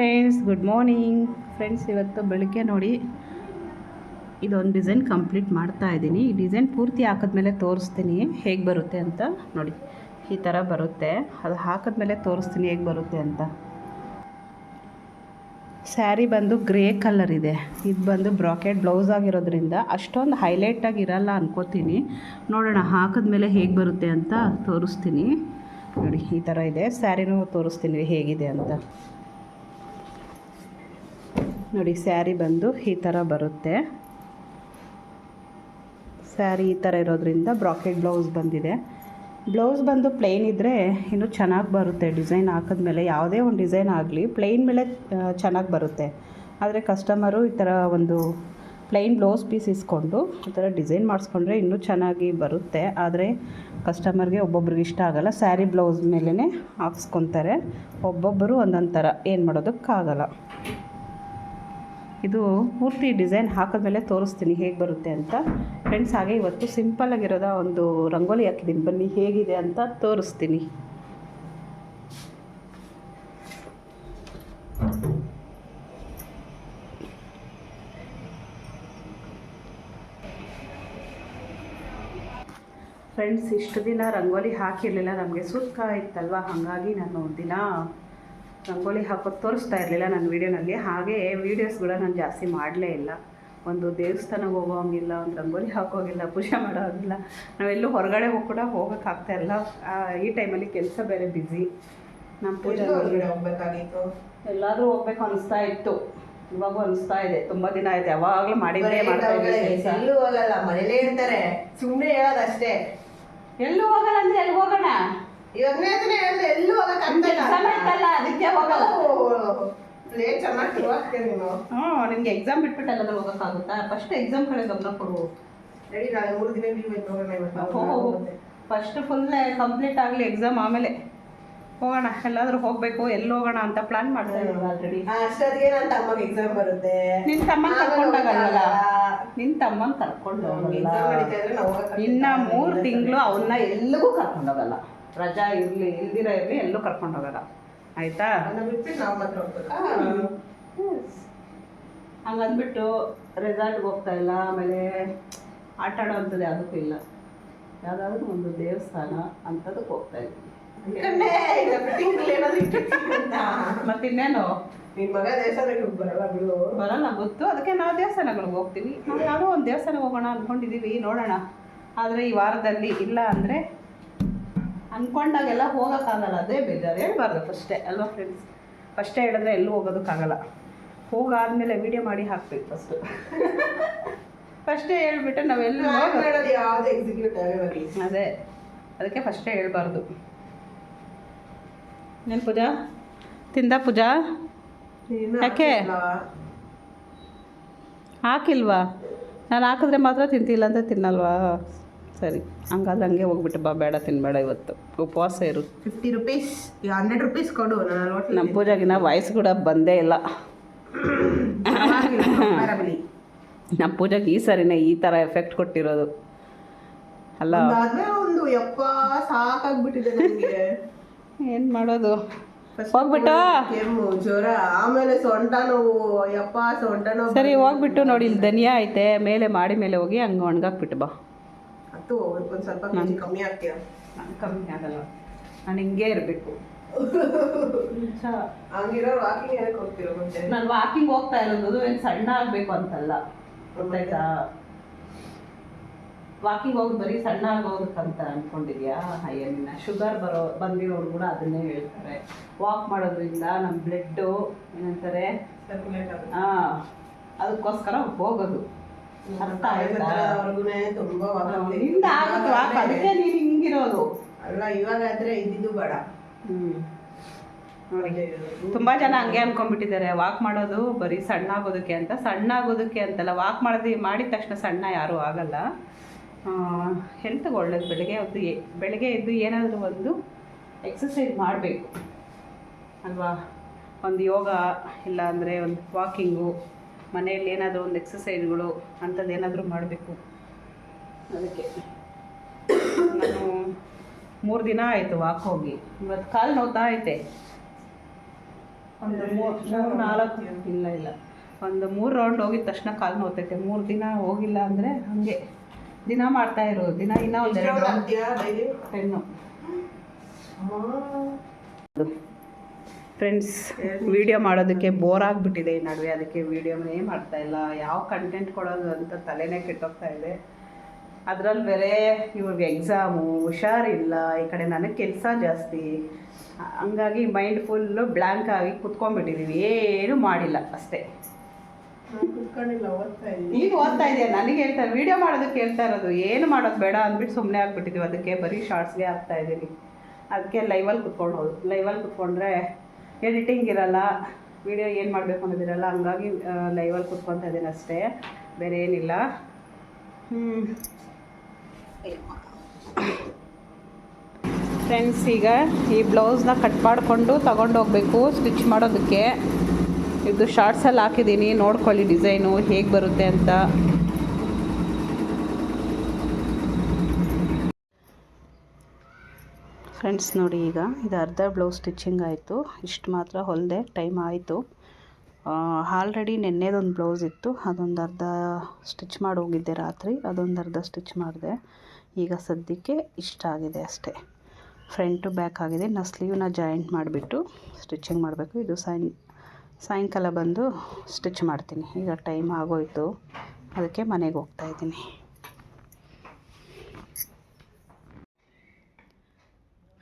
Friends good morning friends ಇವತ್ತು ಬೆಳಗ್ಗೆ ನೋಡಿ ಇದೊಂದು ಡಿಸೈನ್ ಕಂಪ್ಲೀಟ್ ಮಾಡ್ತಾ ಇದ್ದೀನಿ. ಈ ಡಿಸೈನ್ ಪೂರ್ತಿ ಹಾಕಿದ್ಮೇಲೆ ತೋರಿಸ್ತೀನಿ ಹೇಗೆ ಬರುತ್ತೆ ಅಂತ ನೋಡಿ. ಈ ಥರ ಬರುತ್ತೆ. ಅದು ಹಾಕಿದ್ಮೇಲೆ ತೋರಿಸ್ತೀನಿ ಹೇಗೆ ಬರುತ್ತೆ ಅಂತ. ಸ್ಯಾರಿ ಬಂದು ಗ್ರೇ ಕಲರ್ ಇದೆ. ಇದು ಬಂದು ಬ್ರಾಕೆಟ್ ಬ್ಲೌಸ್ ಆಗಿರೋದ್ರಿಂದ ಅಷ್ಟೊಂದು ಹೈಲೈಟಾಗಿ ಇರಲ್ಲ ಅನ್ಕೋತೀನಿ. ನೋಡೋಣ ಹಾಕಿದ್ಮೇಲೆ ಹೇಗೆ ಬರುತ್ತೆ ಅಂತ ತೋರಿಸ್ತೀನಿ. ನೋಡಿ, ಈ ಥರ ಇದೆ. ಸ್ಯಾರಿನೂ ತೋರಿಸ್ತೀನಿ ಹೇಗಿದೆ ಅಂತ. ನೋಡಿ, ಸ್ಯಾರಿ ಬಂದು ಈ ಥರ ಬರುತ್ತೆ. ಸ್ಯಾರಿ ಈ ಥರ ಇರೋದ್ರಿಂದ ಬ್ರಾಕೆಟ್ ಬ್ಲೌಸ್ ಬಂದಿದೆ. ಬ್ಲೌಸ್ ಬಂದು ಪ್ಲೇನ್ ಇದ್ದರೆ ಇನ್ನೂ ಚೆನ್ನಾಗಿ ಬರುತ್ತೆ. ಡಿಸೈನ್ ಹಾಕಿದ್ಮೇಲೆ ಯಾವುದೇ ಒಂದು ಡಿಸೈನ್ ಆಗಲಿ ಪ್ಲೇನ್ ಮೇಲೆ ಚೆನ್ನಾಗಿ ಬರುತ್ತೆ. ಆದರೆ ಕಸ್ಟಮರು ಈ ಥರ ಒಂದು ಪ್ಲೈನ್ ಬ್ಲೌಸ್ ಪೀಸ್ ಇಸ್ಕೊಂಡು ಈ ಥರ ಡಿಸೈನ್ ಮಾಡಿಸ್ಕೊಂಡ್ರೆ ಇನ್ನೂ ಚೆನ್ನಾಗಿ ಬರುತ್ತೆ. ಆದರೆ ಕಸ್ಟಮರ್ಗೆ ಒಬ್ಬೊಬ್ರಿಗೆ ಇಷ್ಟ ಆಗಲ್ಲ. ಸ್ಯಾರಿ ಬ್ಲೌಸ್ ಮೇಲೇ ಹಾಕ್ಸ್ಕೊತಾರೆ. ಒಬ್ಬೊಬ್ಬರು ಒಂದೊಂದು ಥರ ಏನು ಮಾಡೋದಕ್ಕಾಗಲ್ಲ. ಇದು ಪೂರ್ತಿ ಡಿಸೈನ್ ಹಾಕಿದ್ಮೇಲೆ ತೋರಿಸ್ತೀನಿ ಹೇಗೆ ಬರುತ್ತೆ ಅಂತ. ಫ್ರೆಂಡ್ಸ್ ಹಾಗೆ ಇವತ್ತು ಸಿಂಪಲ್ಲಾಗಿರೋದ ಒಂದು ರಂಗೋಲಿ ಹಾಕಿದ್ದೀನಿ ಬನ್ನಿ ಹೇಗಿದೆ ಅಂತ ತೋರಿಸ್ತೀನಿ. ಫ್ರೆಂಡ್ಸ್ ಇಷ್ಟು ದಿನ ರಂಗೋಲಿ ಹಾಕಿರಲಿಲ್ಲ. ನಮಗೆ ಸುಖ ಇತ್ತಲ್ವ ಹಾಗಾಗಿ ನಾನು ದಿನ ರಂಗೋಲಿ ಹಾಕೋದು ತೋರಿಸ್ತಾ ಇರಲಿಲ್ಲ ನನ್ನ ವೀಡಿಯೋನಲ್ಲಿ. ಹಾಗೇ ವೀಡಿಯೋಸ್ಗಳ ನಾನು ಜಾಸ್ತಿ ಮಾಡಲೇ ಇಲ್ಲ. ಒಂದು ದೇವಸ್ಥಾನಕ್ಕೆ ಹೋಗೋಂಗಿಲ್ಲ ಒಂದು ರಂಗೋಲಿ ಹಾಕೋಂಗಿಲ್ಲ ಪೂಜೆ ಮಾಡೋಂಗಿಲ್ಲ. ನಾವೆಲ್ಲೂ ಹೊರಗಡೆ ಹೋಗಿ ಕೂಡ ಹೋಗೋಕ್ಕಾಗ್ತಾ ಇಲ್ಲ. ಈ ಟೈಮಲ್ಲಿ ಕೆಲಸ ಬೇರೆ ಬ್ಯುಸಿ ನಮ್ಮ ಪೂಜೆ ಹೋಗ್ಬೇಕಾಗಿತ್ತು? ಎಲ್ಲಾದರೂ ಹೋಗ್ಬೇಕು ಅನಿಸ್ತಾ ಇತ್ತು. ಇವಾಗೂ ಅನಿಸ್ತಾ ಇದೆ. ತುಂಬ ದಿನ ಆಯ್ತು. ಯಾವಾಗಲೂ ಮಾಡಿದ್ದೇ ಮಾಡ್ತಾ ಎಲ್ಲೂ ಹೋಗಲ್ಲ. ಮನೇಲೇ ಇರ್ತಾರೆ. ಸುಮ್ಮನೆ ಹೇಳೋದಷ್ಟೇ. ಎಲ್ಲೂ ಹೋಗಲ್ಲ. ಇವಾಗನೇ ಅದನ್ನೇ ಹೇಳ್ದೆ ಎಲ್ಲೂ ಹೋಗಕ್ Exam ಐತಲ್ಲ, ಅದಕ್ಕೆ ಹೋಗಲ್ಲ. ಲೇಟ್ ಚೆನ್ನಾಗಿ ಶುರುವಾಗ್ತೀಯ ನೀನು. ಹ್ಞೂ ನಿಮಗೆ ಎಕ್ಸಾಮ್ ಬಿಟ್ಬಿಟ್ಟು ಎಲ್ಲಾದ್ರೂ ಹೋಗೋಕ್ಕಾಗುತ್ತಾ? ಫಸ್ಟ್ ಎಕ್ಸಾಮ್ ಕಡೆ ಗಮನ ಕೊಡು. ರೆಡಿ ನಾನು ಮೂರು ದಿನ ಲೀವ್ ಐತೆ ಹೋಗೋಣ ಇವತ್ತು. ಹೋಗು ಫಸ್ಟ್ ಫುಲ್ ಕಂಪ್ಲೀಟ್ ಆಗಲಿ ಎಕ್ಸಾಮ್ ಆಮೇಲೆ. ಹೋಗೋಣ ಎಲ್ಲಾದ್ರೂ ಹೋಗಬೇಕು ಎಲ್ಲಿ ಹೋಗೋಣ ಅಂತ ಪ್ಲಾನ್ ಮಾಡ್ತಾ ಇದ್ದೀವಿ ಆಲ್ರೆಡಿ ಅಷ್ಟೊತ್ತಿಗೆ ನನ್ನ ತಮ್ಮಗೆ ಎಕ್ಸಾಮ್ ಬರುತ್ತೆ? ನಿನ್ನ ತಮ್ಮನ ಕರ್ಕೊಂಡಾಗಲ್ಲ. ನಿನ್ನ ತಮ್ಮನ ಕರ್ಕೊಂಡು ಹೋಗಲ್ಲ. ಇನ್ನ ಮೂರು ತಿಂಗಳು ಅವನ್ನ ಎಲ್ಲಿಗೂ ಕರ್ಕೊಂಡೋಗಲ್ಲ. ರಜಾ ಇರಲಿ ಇಲ್ದಿರ ಇರಲಿ ಎಲ್ಲೂ ಆಯ್ತಾ? ನಾವು ಮಾತ್ರ ಹೋಗ್ಬೇಕಾ. ಹಂಗಂದ್ಬಿಟ್ಟು ರೆಸಾರ್ಟ್ಗೆ ಹೋಗ್ತಾ ಇಲ್ಲ. ಆಮೇಲೆ ಆಟ ಆಡೋವಂಥದ್ದು ಯಾವುದಕ್ಕೂ ಇಲ್ಲ. ಯಾವುದಾದ್ರೂ ಒಂದು ದೇವಸ್ಥಾನ ಅಂಥದಕ್ಕೆ ಹೋಗ್ತಾ ಇದ್ವಿ ಅನ್ಕೊಂಡೆ, ಇಲ್ಲ fitting ಅಲ್ಲಿ ಏನಾದ್ರು ಇಟ್ಟಿರ್ತೀನಿ ಅಂತ. ಮತ್ತಿನ್ನೇನು ನಿನ್ ಮಗ ದೇವಸ್ಥಾನಕ್ಕೆ ಬರಲ್ಲ ಬಿಡು ಬರಲ್ಲ ಗೊತ್ತು. ಅದಕ್ಕೆ ನಾವು ದೇವಸ್ಥಾನಗಳಿಗೆ ಹೋಗ್ತೀವಿ. ನಾವು ಯಾವುದೋ ಒಂದು ದೇವಸ್ಥಾನಕ್ಕೆ ಹೋಗೋಣ ಅಂದ್ಕೊಂಡಿದ್ದೀವಿ ನೋಡೋಣ. ಆದರೆ ಈ ವಾರದಲ್ಲಿ ಇಲ್ಲ ಅಂದರೆ ಅಂದ್ಕೊಂಡಾಗೆಲ್ಲ ಹೋಗೋಕ್ಕಾಗಲ್ಲ ಅದೇ ಬೇಜಾರು ಹೇಳ್ಬಾರ್ದು ಫಸ್ಟೇ ಅಲ್ವಾ ಫ್ರೆಂಡ್ಸ್ ಫಸ್ಟೇ ಹೇಳಿದ್ರೆ ಎಲ್ಲೂ ಹೋಗೋದಕ್ಕಾಗಲ್ಲ. ಹೋಗಾದ್ಮೇಲೆ ವಿಡಿಯೋ ಮಾಡಿ ಹಾಕ್ಬೇಕು ಫಸ್ಟು ಫಸ್ಟೇ ಹೇಳ್ಬಿಟ್ಟು ನಾವೆಲ್ಲೂ ಅದೇ ಅದಕ್ಕೆ ಫಸ್ಟೇ ಹೇಳ್ಬಾರ್ದು. ನೀನು ಪೂಜಾ? ತಿಂದ ಪೂಜಾ? ಯಾಕೆ? ಹಾಕಿಲ್ವಾ? ನಾನು ಹಾಕಿದ್ರೆ ಮಾತ್ರ ತಿಂತಿಲ್ಲ ಅಂತ ತಿನ್ನಲ್ವಾ? ಸರಿ ಹಂಗಾದ್ರೆ ಹಂಗೆ ಹೋಗ್ಬಿಟ್ಟು ಬಾ ಬೇಡ ತಿನ್ಬೇಡ ಇವತ್ತು. ಉಪವಾಸ ಇರು. ಫಿಫ್ಟಿ ರುಪೀಸ್ ಹಂಡ್ರೆಡ್ ರುಪೀಸ್ ಕೊಡು ನಮ್ಮ ಪೂಜಾಗಿನ ವಾಯ್ಸ್ ಕೂಡ ಬಂದೇ ಇಲ್ಲ. ನಮ್ಮ ಪೂಜಾಗೆ ಈ ಸರಿನೇ ಈ ಥರ ಎಫೆಕ್ಟ್ ಕೊಟ್ಟಿರೋದು. ಅಲ್ಲ. ಒಂದು ಯಪ್ಪ ಸಾಕಾಗ್ಬಿಟ್ಟಿದೆ ನನಗೆ ಏನು ಮಾಡೋದು? ಹೋಗ್ಬಿಟ್ಟು. ಜ್ವರ ಆಮೇಲೆ ಸೊಂಟ ನೋವು ಯಪ್ಪ ಸೊಂಟ ನೋವು. ಸರಿ ಹೋಗ್ಬಿಟ್ಟು ನೋಡಿ ಇಲ್ಲಿ ಧನಿಯಾ ಐತೆ ಮೇಲೆ ಮಾಡಿ ಮೇಲೆ ಹೋಗಿ ಹಂಗೆ ಒಣಗಾಕ್ಬಿಟ್ಟು ಬಾ. ಹತ್ತು ಒಂದ್ ಸ್ವಲ್ಪ ಕೆಜಿ ಕಮ್ಮಿ ಆಗ್ತೀಯ? ನಾನು ಕಮ್ಮಿ ಆಗಲ್ಲ. ನಾನು ಹಿಂಗೆ ಇರಬೇಕು. ಹಂಗಿರೋ ವಾಕಿಂಗ್ ಏನಕ್ಕೆ ಹೋಗ್ತಿರೋ ಮತ್ತೆ ನಾನು ವಾಕಿಂಗ್ ಹೋಗ್ತಾ ಇರೋದು ಏನು ಸಣ್ಣ ಆಗಬೇಕು ಅಂತಲ್ಲ. ಗೊತ್ತಾಯ್ತಾ? ವಾಕಿಂಗ್ ಹೋಗಿ ಬರೀ ಸಣ್ಣ ಆಗೋದಕ್ಕಂತ ಅನ್ಕೊಂಡಿದ್ಯಾ? ಅಯ್ಯ ನಿನ್ನ ಶುಗರ್ ಬರೋ ಬಂದಿರೋರು ಕೂಡ ಅದನ್ನೇ ಹೇಳ್ತಾರೆ. ವಾಕ್ ಮಾಡೋದ್ರಿಂದ ನಮ್ಮ ಬ್ಲಡ್ಡು ಏನಂತಾರೆ? ಸರ್ಕ್ಯುಲೇಟ್ ಹಾಂ ಅದಕ್ಕೋಸ್ಕರ ಹೋಗೋದು. ಅರ್ಥ ಆಯ್ತಾ? ಅವ್ರಿಗೂನೆ ತುಂಬಾ walk ಆಗ್ತಿದೆ. ನಿಂದ ಆಗುತ್ತೆ? ವಾಕ್ ಅದಕ್ಕೆ ನೀನು ಹಿಂಗಿರೋದು. ಅಲ್ಲ ಇವಾಗಾದ್ರೆ ಇದ್ದಿದ್ದು ಬೇಡ. ತುಂಬ ಜನ ಹಂಗೆ ಅನ್ಕೊಂಡ್ಬಿಟ್ಟಿದ್ದಾರೆ. ವಾಕ್ ಮಾಡೋದು ಬರೀ ಸಣ್ಣ ಆಗೋದಕ್ಕೆ ಅಂತ. ಸಣ್ಣ ಆಗೋದಕ್ಕೆ ಅಂತಲ್ಲ ವಾಕ್ ಮಾಡೋದು ಮಾಡಿದ ತಕ್ಷಣ ಸಣ್ಣ ಯಾರೂ ಆಗಲ್ಲ. ಹೆಲ್ತ್ಗೆ ಒಳ್ಳೇದು. ಬೆಳಗ್ಗೆ ಹೊತ್ತು ಬೆಳಗ್ಗೆ ಎದ್ದು ಏನಾದರೂ ಒಂದು ಎಕ್ಸಸೈಸ್ ಮಾಡಬೇಕು. ಅಲ್ವಾ? ಒಂದು ಯೋಗ ಇಲ್ಲ ಅಂದರೆ ಒಂದು ವಾಕಿಂಗು ಮನೆಯಲ್ಲಿ ಏನಾದರೂ ಒಂದು ಎಕ್ಸಸೈಸ್ಗಳು ಅಂಥದ್ದು ಏನಾದರೂ ಮಾಡಬೇಕು. ಅದಕ್ಕೆ ನಾನು ಮೂರು ದಿನ ಆಯಿತು ವಾಕ್ ಹೋಗಿ. ಇವತ್ತು ಕಾಲು ನೋವ್ತಾ ಐತೆ. ಒಂದು ಮೂರು ನಾಲ್ಕು ಇಲ್ಲ ಇಲ್ಲ. ಒಂದು ಮೂರು ರೌಂಡ್ ಹೋಗಿದ ತಕ್ಷಣ ಕಾಲು ನೋತೈತೆ ಮೂರು ದಿನ ಹೋಗಿಲ್ಲ ಅಂದರೆ ಹಾಗೆ ದಿನ ಮಾಡ್ತಾ ಇರೋದು ದಿನ ಇನ್ನೂ ಒಂದು ಪೆನ್ನು ಫ್ರೆಂಡ್ಸ್ ವಿಡಿಯೋ ಮಾಡೋದಕ್ಕೆ ಬೋರ್ ಆಗಿಬಿಟ್ಟಿದೆ ಈ ನಡುವೆ. ಅದಕ್ಕೆ ವಿಡಿಯೋನೇ ಮಾಡ್ತಾ ಇಲ್ಲ. ಯಾವ ಕಂಟೆಂಟ್ ಕೊಡೋದು ಅಂತ ತಲೆನೇ ಕೆಟ್ಟೋಗ್ತಾ ಇದೆ. ಅದರಲ್ಲಿ ಬೇರೆ ಇವ್ರಿಗೆ ಎಕ್ಸಾಮು ಹುಷಾರಿಲ್ಲ. ಈ ಕಡೆ ನನಗೆ ಕೆಲಸ ಜಾಸ್ತಿ. ಹಂಗಾಗಿ ಮೈಂಡ್ ಫುಲ್ಲು ಬ್ಲ್ಯಾಂಕ್ ಆಗಿ ಕುತ್ಕೊಂಡ್ಬಿಟ್ಟಿದ್ದೀವಿ ಏನು ಮಾಡಿಲ್ಲ ಅಷ್ಟೇ. ನಾನು ಕುತ್ಕೊಂಡಿಲ್ಲ ಓದ್ತಾ ಇದ್ದೀನಿ. ಈಗ ಓದ್ತಾ ಇದೆಯಾ? ನನಗೆ ಹೇಳ್ತಾ ವಿಡಿಯೋ ಮಾಡೋದಕ್ಕೆ ಹೇಳ್ತಾ ಇರೋದು. ಏನು ಮಾಡೋದು ಬೇಡ ಅಂದ್ಬಿಟ್ಟು ಸುಮ್ಮನೆ ಆಗ್ಬಿಟ್ಟಿದ್ದೀವಿ ಅದಕ್ಕೆ ಬರೀ ಶಾರ್ಟ್ಸ್ಗೆ ಆಗ್ತಾ ಇದ್ದೀನಿ ಅದಕ್ಕೆ ಲೈವಲ್ಲಿ ಕುತ್ಕೊಂಡು ಹೋದು ಲೈವಲ್ಲಿ ಕುತ್ಕೊಂಡ್ರೆ ಎಡಿಟಿಂಗ್ ಇರಲ್ಲ ವಿಡಿಯೋ ಏನು ಮಾಡಬೇಕು ಅನ್ನೋದಿರಲ್ಲ, ಹಂಗಾಗಿ ಲೈವಲ್ಲಿ ಕುತ್ಕೊತಾ ಇದ್ದೀನಿ ಅಷ್ಟೇ, ಬೇರೆ ಏನಿಲ್ಲ. ಫ್ರೆಂಡ್ಸ್ ಈಗ ಈ ಬ್ಲೌಸ್ನ ಕಟ್ ಮಾಡಿಕೊಂಡು ತೊಗೊಂಡೋಗ್ಬೇಕು ಸ್ಟಿಚ್ ಮಾಡೋದಕ್ಕೆ. ಇದು ಶಾರ್ಟ್ಸಲ್ಲಿ ಹಾಕಿದ್ದೀನಿ, ನೋಡ್ಕೊಳ್ಳಿ ಡಿಸೈನು ಹೇಗೆ ಬರುತ್ತೆ ಅಂತ. ಫ್ರೆಂಡ್ಸ್ ನೋಡಿ ಈಗ, ಇದು ಅರ್ಧ ಬ್ಲೌಸ್ ಸ್ಟಿಚಿಂಗ್ ಆಯಿತು. ಇಷ್ಟು ಮಾತ್ರ ಹೊಲಿದೆ ಟೈಮ್ ಆಯಿತು. ಆಲ್ರೆಡಿ ನೆನ್ನೆದೊಂದು ಬ್ಲೌಸ್ ಇತ್ತು. ಅದೊಂದು ಅರ್ಧ ಸ್ಟಿಚ್ ಮಾಡಿ ಹೋಗಿದ್ದೆ ರಾತ್ರಿ. ಅದೊಂದು ಅರ್ಧ ಸ್ಟಿಚ್ ಮಾಡಿದೆ. ಈಗ ಸದ್ಯಕ್ಕೆ ಇಷ್ಟ ಆಗಿದೆ ಅಷ್ಟೇ. ಫ್ರಂಟು ಬ್ಯಾಕ್ ಆಗಿದೆ. ನಾ ಸ್ಲೀವ್ನ ಜಾಯಿಂಟ್ ಮಾಡಿಬಿಟ್ಟು ಸ್ಟಿಚಿಂಗ್ ಮಾಡಬೇಕು. ಇದು ಸಾಯಂ, ಸಾಯಂಕಾಲ ಬಂದು ಸ್ಟಿಚ್ ಮಾಡ್ತೀನಿ. ಈಗ ಟೈಮ್ ಆಗೋಯಿತು. ಅದಕ್ಕೆ ಮನೆಗೆ ಹೋಗ್ತಾ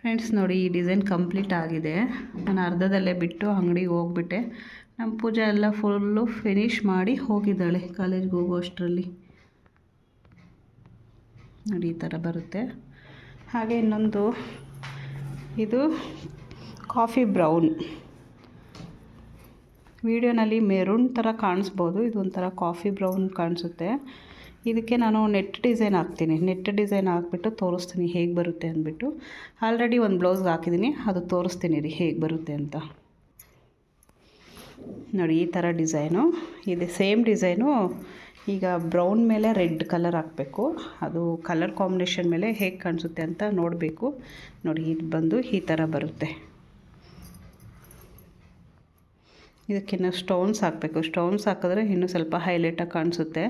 ಫ್ರೆಂಡ್ಸ್ ನೋಡಿ, ಈ ಡಿಸೈನ್ ಕಂಪ್ಲೀಟ್ ಆಗಿದೆ. ನಾನು ಅರ್ಧದಲ್ಲೇ ಬಿಟ್ಟು ಅಂಗಡಿಗೆ ಹೋಗ್ಬಿಟ್ಟೆ. ನಮ್ಮ ಪೂಜೆ ಎಲ್ಲ ಫುಲ್ಲು ಫಿನಿಶ್ ಮಾಡಿ ಹೋಗಿದ್ದಾಳೆ ಕಾಲೇಜ್ಗೆ ಹೋಗೋ ಅಷ್ಟರಲ್ಲಿ ನೋಡಿ, ಈ ಥರ ಬರುತ್ತೆ. ಹಾಗೆ ಇನ್ನೊಂದು, ಇದು ಕಾಫಿ ಬ್ರೌನ್ ವಿಡಿಯೋನಲ್ಲಿ ಮೆರೂನ್ ಥರ ಕಾಣಿಸ್ಬೋದು. ಇದೊಂಥರ ಕಾಫಿ ಬ್ರೌನ್ ಕಾಣಿಸುತ್ತೆ. ಇದಕ್ಕೆ ನಾನು ನೆಟ್ ಡಿಸೈನ್ ಹಾಕ್ತೀನಿ. ನೆಟ್ ಡಿಸೈನ್ ಹಾಕ್ಬಿಟ್ಟು ತೋರಿಸ್ತೀನಿ ಹೇಗೆ ಬರುತ್ತೆ ಅಂದ್ಬಿಟ್ಟು. ಆಲ್ರೆಡಿ ಒಂದು ಬ್ಲೌಸ್ಗೆ ಹಾಕಿದ್ದೀನಿ ಅದು ತೋರಿಸ್ತೀನಿ ರೀ ಹೇಗೆ ಬರುತ್ತೆ ಅಂತ. ನೋಡಿ, ಈ ಥರ ಡಿಸೈನು. ಇದು ಸೇಮ್ ಡಿಸೈನು. ಈಗ ಬ್ರೌನ್ ಮೇಲೆ ರೆಡ್ ಕಲರ್ ಹಾಕಬೇಕು. ಅದು ಕಲರ್ ಕಾಂಬಿನೇಷನ್ ಮೇಲೆ ಹೇಗೆ ಕಾಣಿಸುತ್ತೆ ಅಂತ ನೋಡಬೇಕು. ನೋಡಿ, ಇದು ಬಂದು ಈ ಥರ ಬರುತ್ತೆ. ಇದಕ್ಕಿನ್ನೂ ಸ್ಟೋನ್ಸ್ ಹಾಕಬೇಕು. ಸ್ಟೋನ್ಸ್ ಹಾಕಿದ್ರೆ ಇನ್ನೂ ಸ್ವಲ್ಪ ಹೈಲೈಟಾಗಿ ಕಾಣಿಸುತ್ತೆ.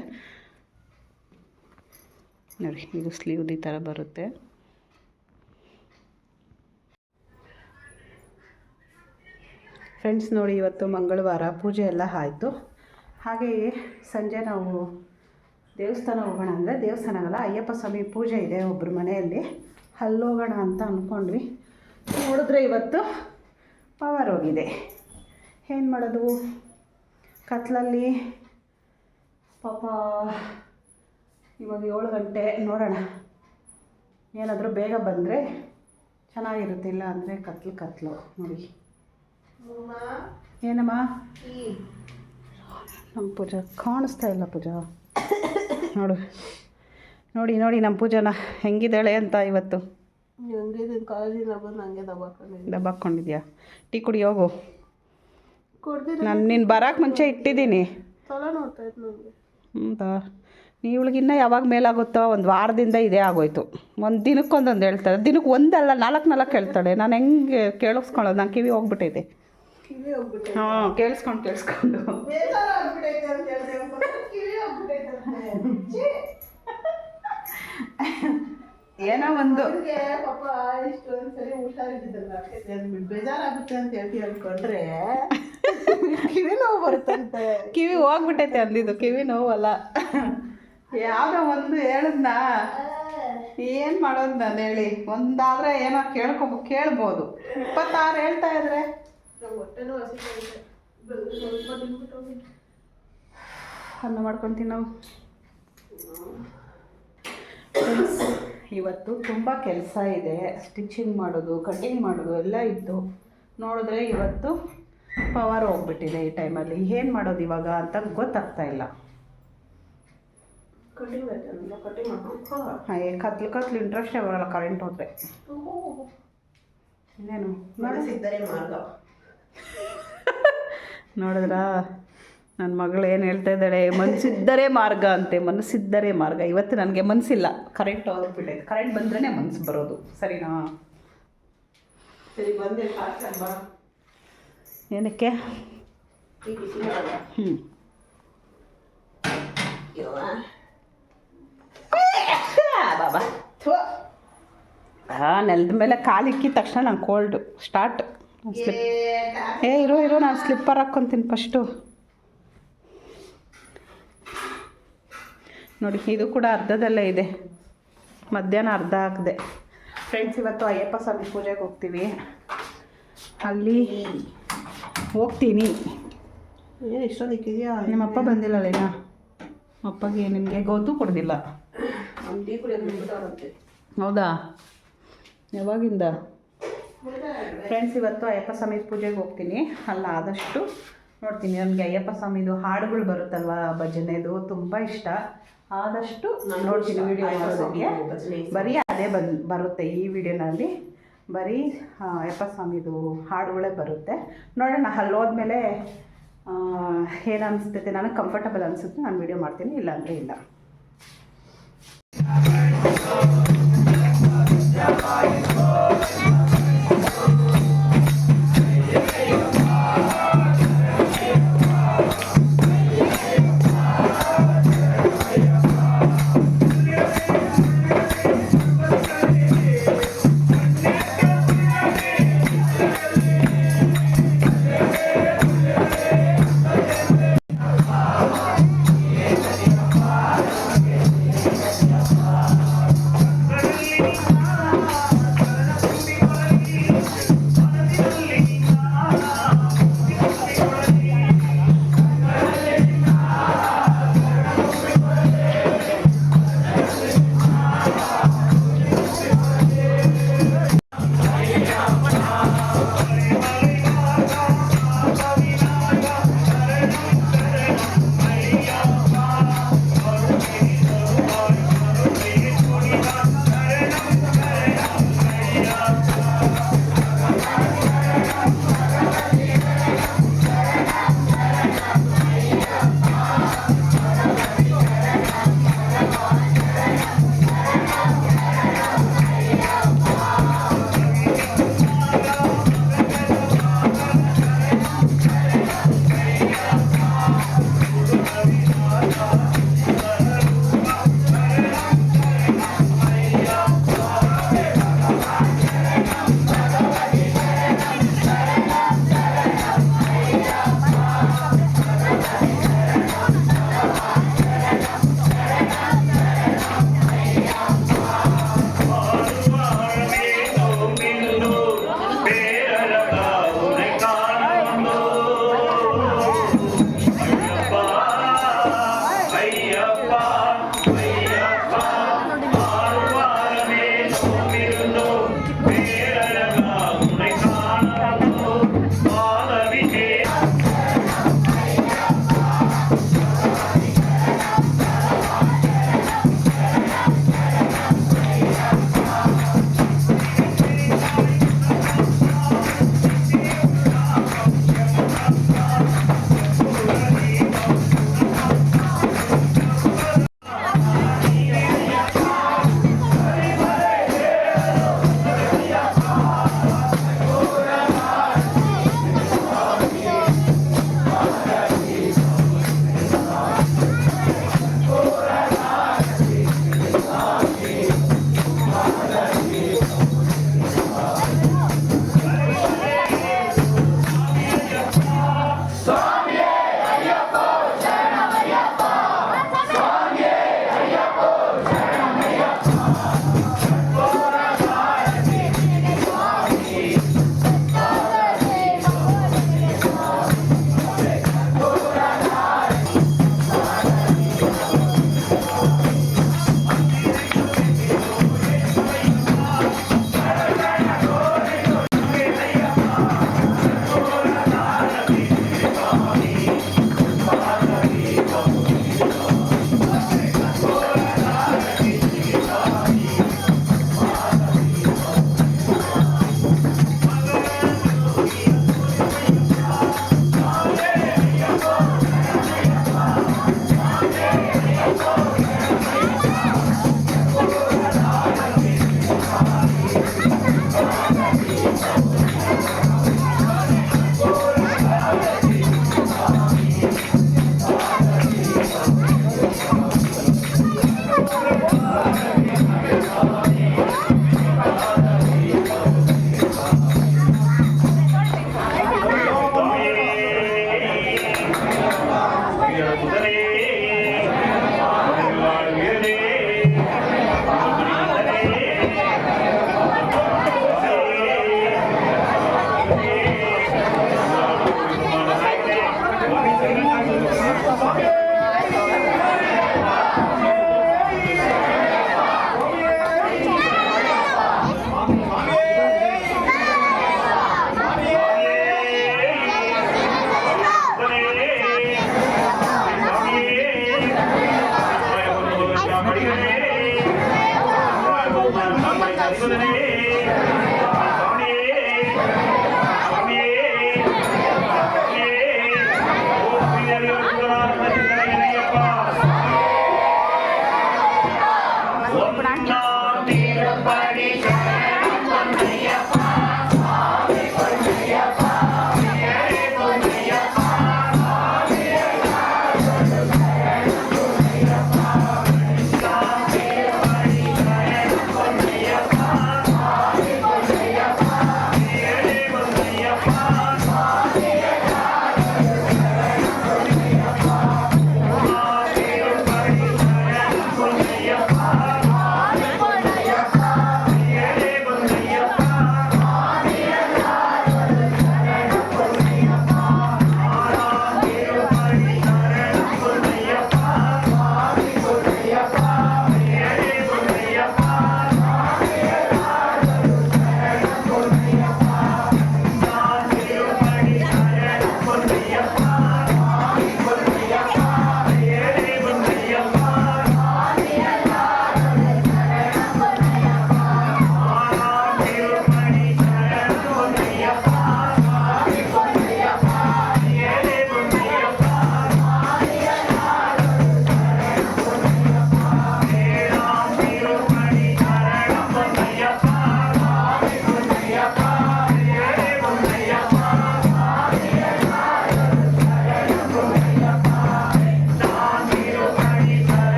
ನೋಡಿ, ಇದು ಸ್ಲೀವ್ದು ಈ ಥರ ಬರುತ್ತೆ. ಫ್ರೆಂಡ್ಸ್ ನೋಡಿ, ಇವತ್ತು ಮಂಗಳವಾರ, ಪೂಜೆ ಎಲ್ಲ ಆಯಿತು. ಹಾಗೆಯೇ ಸಂಜೆ ನಾವು ದೇವಸ್ಥಾನ ಹೋಗೋಣ ಅಂದರೆ ದೇವಸ್ಥಾನಗಲ್ಲ, ಅಯ್ಯಪ್ಪ ಸ್ವಾಮಿ ಪೂಜೆ ಇದೆ ಒಬ್ಬರು ಮನೆಯಲ್ಲಿ. ಅಲ್ಲೋಗೋಣ ಅಂತ ಅಂದ್ಕೊಂಡ್ವಿ ನೋಡಿದ್ರೆ ಇವತ್ತು ಪವರ್ ಹೋಗಿದೆ. ಏನು ಮಾಡೋದು? ಕತ್ಲಲ್ಲಿ ಪಾಪ ಇವಾಗ ಏಳು ಗಂಟೆ ನೋಡೋಣ. ಏನಾದರೂ ಬೇಗ ಬಂದರೆ ಚೆನ್ನಾಗಿರುತ್ತೆ ಇಲ್ಲ ಅಂದರೆ ಕತ್ಲು ಕತ್ಲು. ನೋಡಿ. ಏನಮ್ಮ? ನಮ್ಮ ಪೂಜಾ ಕಾಣಿಸ್ತಾ ಇಲ್ಲ ಪೂಜಾ. ನೋಡು. ನೋಡಿ ನೋಡಿ ನಮ್ಮ ಪೂಜಾನ ಹೆಂಗಿದ್ದಾಳೆ ಅಂತ ಇವತ್ತು. ಕಾಲೇಜಿಂದ ಬಂದು ಹಂಗೆ ದಬ್ಬಾಕೊಂಡಿದ್ಯಾ? ಟೀ ಕುಡಿ ಹೋಗು. ನಾನು ನೀನು? ಬರೋಕ್ಕೆ ಮುಂಚೆ ಇಟ್ಟಿದ್ದೀನಿ. ತಲೆ ನೋಡ್ತಾ ಇತ್ತು ನನಗೆ ಹೌದಾ ಇವಳಿಗಿನ್ನ ಯಾವಾಗ ಮೇಲಾಗುತ್ತೋ ಒಂದು ವಾರದಿಂದ ಇದೇ ಆಗೋಯ್ತು. ಒಂದು ದಿನಕ್ಕೊಂದೊಂದು ಹೇಳ್ತಾಳೆ ದಿನಕ್ಕೆ ಒಂದಲ್ಲ ನಾಲ್ಕು ನಾಲ್ಕು ಹೇಳ್ತಾಳೆ. ನಾನು ಹೆಂಗೆ ಕೇಳಿಸ್ಕೊಳ್ಳೋದು? ನಾನು ಕಿವಿ ಹೋಗ್ಬಿಟ್ಟೈತೆ ಹಾಂ ಕೇಳಿಸ್ಕೊಂಡು ಕೇಳಿಸ್ಕೊಂಡು! ಏನೋ ಒಂದು ಅವ್ರಿಗೆ ಪಾಪ ಇಷ್ಟೊಂದು ಸರಿ ಹುಷಾರಿದ್ದಿದ್ದಲ್ಲ. ಅದಕ್ಕೆ ಅಂದ್ಬಿಟ್ಟು ಬೇಜಾರಾಗುತ್ತೆ ಅಂತ ಹೇಳ್ತೀವಿ ಅನ್ಕೊಂಡ್ರೆ ಕಿವಿ ನೋವು ಬರುತ್ತಂತೆ. ಕಿವಿ ಹೋಗ್ಬಿಟ್ಟೈತೆ ಅಂದಿದ್ದು. ಕಿವಿ ನೋವಲ್ಲ. ಯಾವುದೋ ಒಂದು ಹೇಳದ್ನ? ಏನು ಮಾಡೋದು ನಾನು ಹೇಳಿ? ಒಂದಾದ್ರೆ ಏನೋ ಕೇಳ್ಕೊ ಕೇಳ್ಬೋದು. ಇಪ್ಪತ್ತಾರು ಹೇಳ್ತಾ ಇದ್ರೆ? ಅನ್ನ ಮಾಡ್ಕೊತೀವಿ ನಾವು. ಇವತ್ತು ತುಂಬ ಕೆಲಸ ಇದೆ. ಸ್ಟಿಚಿಂಗ್ ಮಾಡೋದು ಕಟ್ಟಿಂಗ್ ಮಾಡೋದು ಎಲ್ಲ ಇತ್ತು. ನೋಡಿದ್ರೆ ಇವತ್ತು ಪವರ್ ಹೋಗ್ಬಿಟ್ಟಿದೆ ಈ ಟೈಮಲ್ಲಿ ಏನು ಮಾಡೋದು ಇವಾಗ ಅಂತ ಗೊತ್ತಾಗ್ತಾ ಇಲ್ಲ. ಹಾಗೆ ಕತ್ಲು ಕತ್ಲು ಇಂಟ್ರೆಸ್ಟೇ ಬರಲ್ಲ ಕರೆಂಟ್ ಹೋದ್ರೆ. ಇನ್ನೇನು? ನೋಡಿದ್ರಾ? ನನ್ನ ಮಗಳು ಏನು ಹೇಳ್ತಾ ಇದ್ದಾಳೆ? ಮನಸ್ಸಿದ್ದರೆ ಮಾರ್ಗ ಅಂತೆ ಮನಸ್ಸಿದ್ದರೆ ಮಾರ್ಗ. ಇವತ್ತು ನನಗೆ ಮನಸ್ಸಿಲ್ಲ ಕರೆಂಟ್ ಹೋಗ್ಬಿಟ್ಟೈತೆ. ಕರೆಂಟ್ ಬಂದ್ರೇ ಮನಸ್ಸು ಬರೋದು. ಸರಿನಾ? ಸರಿ ಬಂದೆ ಏನಕ್ಕೆ. ಹ್ಞೂ ಯವ್ವ. ಹಾ ಹಾಂ ನೆಲದ ಮೇಲೆ ಕಾಲಿಕ್ಕಿದ ತಕ್ಷಣ ನಂಗೆ ಕೋಲ್ಡು ಸ್ಟಾರ್ಟ್ ಸ್ಲಿಪ್ ಏ, ಇರೋ ಇರೋ ನಾನು ಸ್ಲಿಪ್ಪರ್ ಹಾಕ್ಕೊತೀನಿ ಫಸ್ಟು ನೋಡಿ ಇದು ಕೂಡ ಅರ್ಧದಲ್ಲೇ ಇದೆ. ಮಧ್ಯಾಹ್ನ ಅರ್ಧ ಹಾಕಿದೆ ಫ್ರೆಂಡ್ಸ್ ಇವತ್ತು ಅಯ್ಯಪ್ಪ ಸ್ವಾಮಿ ಪೂಜೆಗೆ ಹೋಗ್ತೀವಿ. ಅಲ್ಲಿ ಹೋಗ್ತೀನಿ. ಏನ್ ಇಷ್ಟೊಂದಿಕ್ಕಿದ್ಯಾ ನಿಮ್ಮಪ್ಪ ಬಂದಿಲ್ಲಲ್ಲೇನ ಅಪ್ಪಗೆ ನಿಮಗೆ ಗೊತ್ತೂ ಕೊಡ್ದಿಲ್ಲ. ಹೌದಾ? ಯಾವಾಗಿಂದ? ಫ್ರೆಂಡ್ಸ್ ಇವತ್ತು ಅಯ್ಯಪ್ಪ ಸ್ವಾಮಿ ಪೂಜೆಗೆ ಹೋಗ್ತೀನಿ. ಅಲ್ಲ ಆದಷ್ಟು ನೋಡ್ತೀನಿ. ನನಗೆ ಅಯ್ಯಪ್ಪ ಸ್ವಾಮಿದು ಹಾಡುಗಳು ಬರುತ್ತಲ್ವ ಭಜನೆದು? ತುಂಬ ಇಷ್ಟ. ಆದಷ್ಟು ನೋಡ್ತೀನಿ. ವಿಡಿಯೋ ಮಾಡೋದಕ್ಕೆ. ಬರೀ ಅದೇ ಬಂದು ಬರುತ್ತೆ ಈ ವಿಡಿಯೋನಲ್ಲಿ. ಬರೀ ಅಯ್ಯಪ್ಪ ಸ್ವಾಮಿದು ಹಾಡುಗಳೇ ಬರುತ್ತೆ. ನೋಡೋಣ ಅಲ್ಲಿ ಹೋದ್ಮೇಲೆ ಏನು ಅನಿಸ್ತೈತೆ ನನಗೆ ಕಂಫರ್ಟಬಲ್ ಅನಿಸುತ್ತೆ. ನಾನು ವಿಡಿಯೋ ಮಾಡ್ತೀನಿ. ಇಲ್ಲಾಂದರೆ ಇಲ್ಲ. Yeah,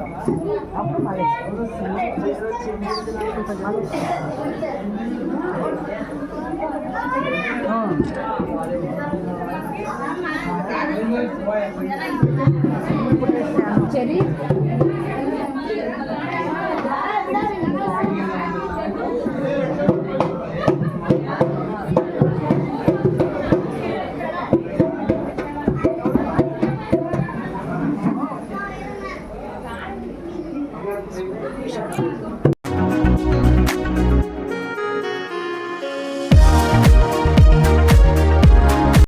앞으로 가야지. 그렇지, 그렇지. 어.